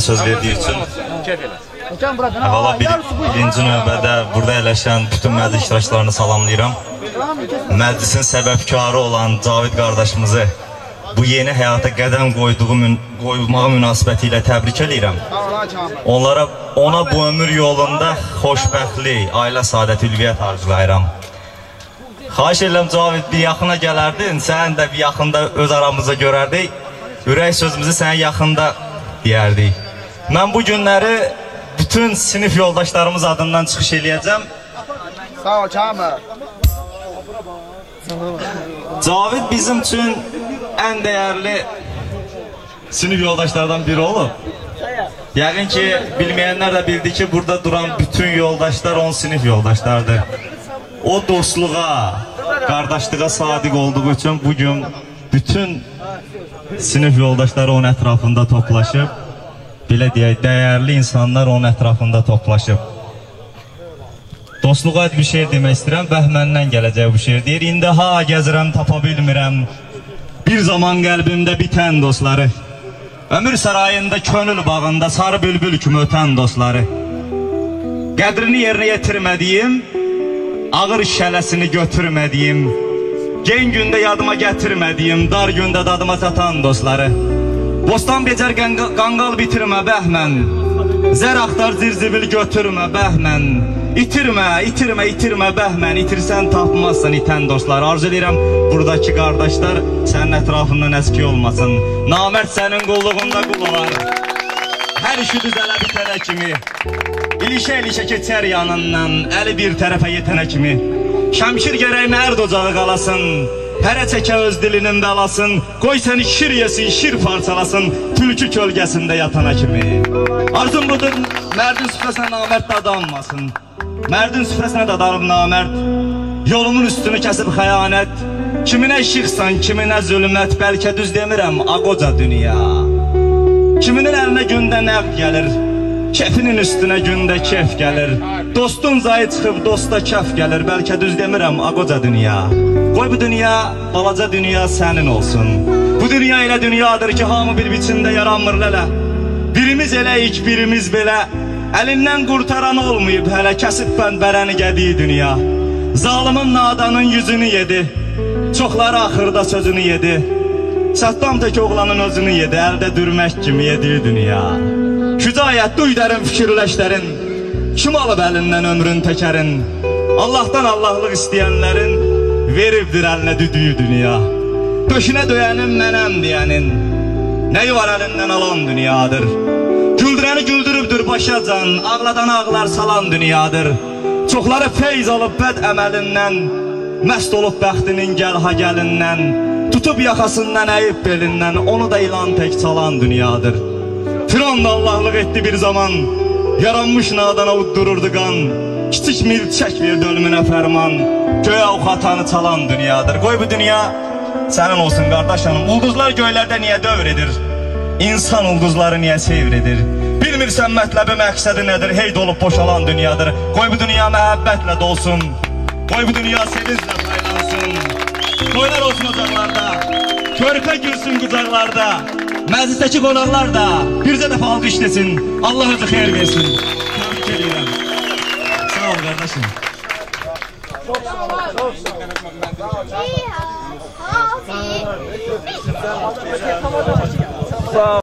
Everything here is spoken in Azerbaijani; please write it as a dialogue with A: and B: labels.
A: söz verdiyi üçün əvvəla bir, birinci növbədə burada əyləşən bütün məclis iştirakçılarını salamlayıram. Məclisin səbəbkarı olan Cavid qardaşımızı bu yeni həyata qədəm qoyduğu mün qoymağı münasibəti ilə təbrik edirəm. Onlara ona bu ömür yolunda xoşbəxtlik, ailə saadəti, ülviyyət arzulayıram. Xahiş edirəm Cavid bir yaxına gələrdin, sən də bir yaxında öz aramızda görərdik. Ürək sözümüzü sənə yaxında deyərdik. Mən bu günləri bütün sinif yoldaşlarımız adından çıxış eləyəcəm.
B: Sağ ol Kamil.
A: Cavid bizim üçün ən dəyərli sinif yoldaşlardan biri olub. Yəqin ki, bilməyənlər də bildi ki, burada duran bütün yoldaşlar onun sinif yoldaşlardır. O dostluğa, qardaşlığa sadiq olduğu üçün bu gün bütün sinif yoldaşları onun ətrafında toplaşıb, belə deyək, dəyərli insanlar onun ətrafında toplaşıb. Dostluğa aid bir şeir demək istəyirəm, Bəhməndən gələcək bu şeir. Deyir, indi ha gəzirəm, tapa bilmirəm. Bir zaman qəlbimdə bitən dostları. Ömür sarayında, könül bağında sarı bülbül kimi ötən dostları. Qədrini yerinə yetirmədiyim, ağır şələsini götürmədiyim, gen gündə yadıma gətirmədiyim, dar gündə dadıma çatan dostları. Bostan becər qanqal, bitirmə bəhmen. Zər axtar zirzibil götürmə bəhmen. İtirmə, itirmə, itirmə bəhmen. İtirsən tapmazsan itən dostlar. Arzu edirəm buradakı qardaşlar sənin ətrafından əski olmasın. Namərd sənin qulluğunda qul olar. Hər işi düzələ bitənə kimi. İlişə-ilişə keçər yanından, əli bir tərəfə yetənə kimi. Şəmşir gərək mərd ocağı qalasın. Hərə çəkə öz dilinin bəlasın. Qoy səni şir yesin, şir parçalasın. Tülkü kölgəsində yatana kimi. Arzum budur, mərdin süfrəsinə namərd dadanmasın. Mərdin süfrəsinə dadanıb namərd. Yolumun üstünü kəsib xəyanət. Kiminə işıqsan, kiminə zülmət. Bəlkə düz demirəm, aqoca dünya. Kiminin əlinə gündə nəq gəlir. Kefinin üstünə gündə kef gəlir. Dostun zayı çıxıb dosta kəf gəlir. Bəlkə düz demirəm, aqoca dünya. Qoy bu dünya, balaca dünya sənin olsun. Bu dünya elə dünyadır ki, hamı bir biçində yaranmır lələ. Birimiz eləyik, birimiz belə. Əlindən qurtaran olmayıb hələ kəsib bəndbərəni gədiyi dünya. Zalimin nadanın yüzünü yedi. Çoxları axırda sözünü yedi. Saddam tək oğlanın özünü yedi, əldə dürmək kimi yediyi dünya. Şücayət, duy dərin fikirləşlərin, kim alıb əlindən ömrün təkərin? Allahdan Allahlıq istəyənlərin, veribdir əlinə düdüyü dünya. Döşünə döyənin mənəm deyənin, nəyi var əlindən alan dünyadır. Güldürəni güldürübdür başacan, ağladan ağlar salan dünyadır. Çoxları feyz alıb bəd əməlindən, məst olub bəxtinin gəlha gəlindən, tutub yaxasından əyib belindən, onu da ilan tək çalan dünyadır. Firon da Allahlıq etdi bir zaman, yaranmış nadana uddururdu qan, kiçik milçək verdi ölümünə fərman, göyə oxatanı çalan dünyadır. Qoy bu dünya sənin olsun qardaşım, ulduzlar göylərdə niyə dövr edir? İnsan ulduzları niyə sevr edir? Bilmirsən mətləbi məqsədi nədir? Heyd olub boşalan dünyadır. Qoy bu dünya məhəbbətlə dolsun. Qoy bu dünya sevinclə paylansın. Toylar olsun ocaqlarda. Körpə gülsün qucaqlarda. Məclisdəki qonaqlar da bircə dəfə alqış desin. Allah özü xeyir versin. Təbrik edirəm. Sağ ol qardaşım.
C: Hadi.